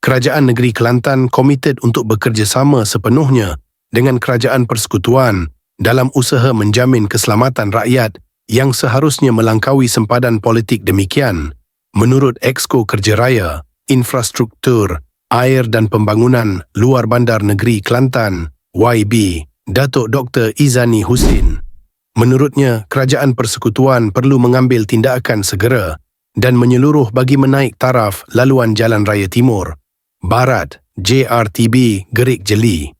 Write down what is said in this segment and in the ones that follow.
Kerajaan Negeri Kelantan komited untuk bekerjasama sepenuhnya dengan Kerajaan Persekutuan dalam usaha menjamin keselamatan rakyat yang seharusnya melangkaui sempadan politik demikian. Menurut Exco Kerja Raya, Infrastruktur, Air dan Pembangunan Luar Bandar Negeri Kelantan, YB, Datuk Dr. Izani Husin. Menurutnya, Kerajaan Persekutuan perlu mengambil tindakan segera dan menyeluruh bagi menaik taraf laluan Jalan Raya Timur Barat, JRTB, Gerik Jeli.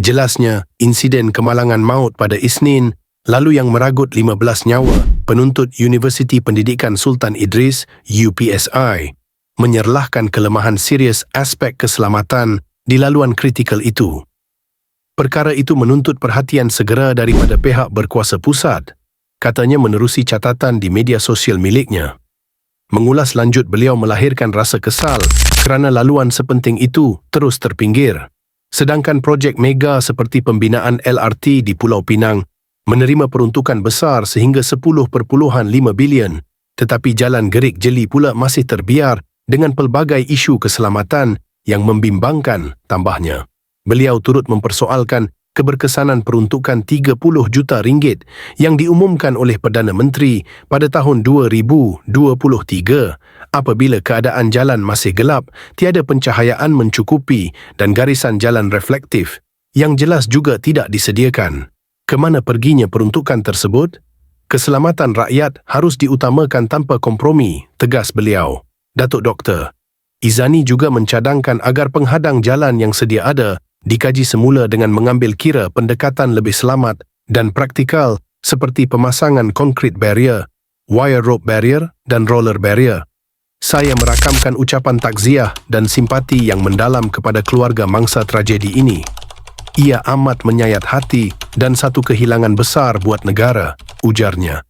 Jelasnya, insiden kemalangan maut pada Isnin lalu yang meragut 15 nyawa penuntut Universiti Pendidikan Sultan Idris, UPSI, menyerlahkan kelemahan serius aspek keselamatan di laluan kritikal itu. Perkara itu menuntut perhatian segera daripada pihak berkuasa pusat, katanya menerusi catatan di media sosial miliknya. Mengulas lanjut beliau melahirkan rasa kesal kerana laluan sepenting itu terus terpinggir. Sedangkan projek mega seperti pembinaan LRT di Pulau Pinang menerima peruntukan besar sehingga 10.5 bilion tetapi jalan gerik jeli pula masih terbiar dengan pelbagai isu keselamatan yang membimbangkan tambahnya. Beliau turut mempersoalkan keberkesanan peruntukan 30 juta ringgit yang diumumkan oleh Perdana Menteri pada tahun 2023 apabila keadaan jalan masih gelap, tiada pencahayaan mencukupi dan garisan jalan reflektif yang jelas juga tidak disediakan. Kemana perginya peruntukan tersebut? Keselamatan rakyat harus diutamakan tanpa kompromi, tegas beliau. Datuk Doktor, Izani juga mencadangkan agar penghadang jalan yang sedia ada dikaji semula dengan mengambil kira pendekatan lebih selamat dan praktikal seperti pemasangan konkrit barrier, wire rope barrier dan roller barrier. Saya merakamkan ucapan takziah dan simpati yang mendalam kepada keluarga mangsa tragedi ini. Ia amat menyayat hati dan satu kehilangan besar buat negara, ujarnya.